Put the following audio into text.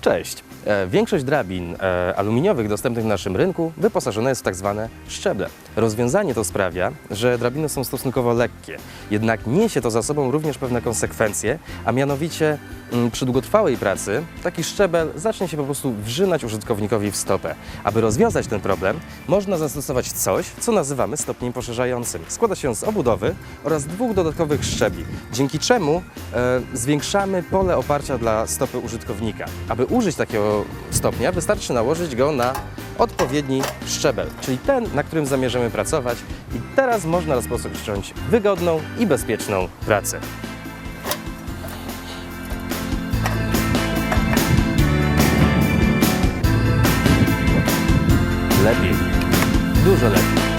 Cześć. E, Większość drabin e, aluminiowych dostępnych na naszym rynku wyposażona jest w tak zwane szczeble. Rozwiązanie to sprawia, że drabiny są stosunkowo lekkie, jednak niesie to za sobą również pewne konsekwencje, a mianowicie mm, przy długotrwałej pracy taki szczebel zacznie się po prostu wrzynać użytkownikowi w stopę. Aby rozwiązać ten problem, można zastosować coś, co nazywamy stopniem poszerzającym. Składa się z obudowy oraz dwóch dodatkowych szczebli, dzięki czemu e, zwiększamy pole oparcia dla stopy użytkownika. Aby użyć takiego stopnia wystarczy nałożyć go na odpowiedni szczebel, czyli ten, na którym zamierzamy pracować i teraz można rozpocząć wygodną i bezpieczną pracę. Lepiej, dużo lepiej.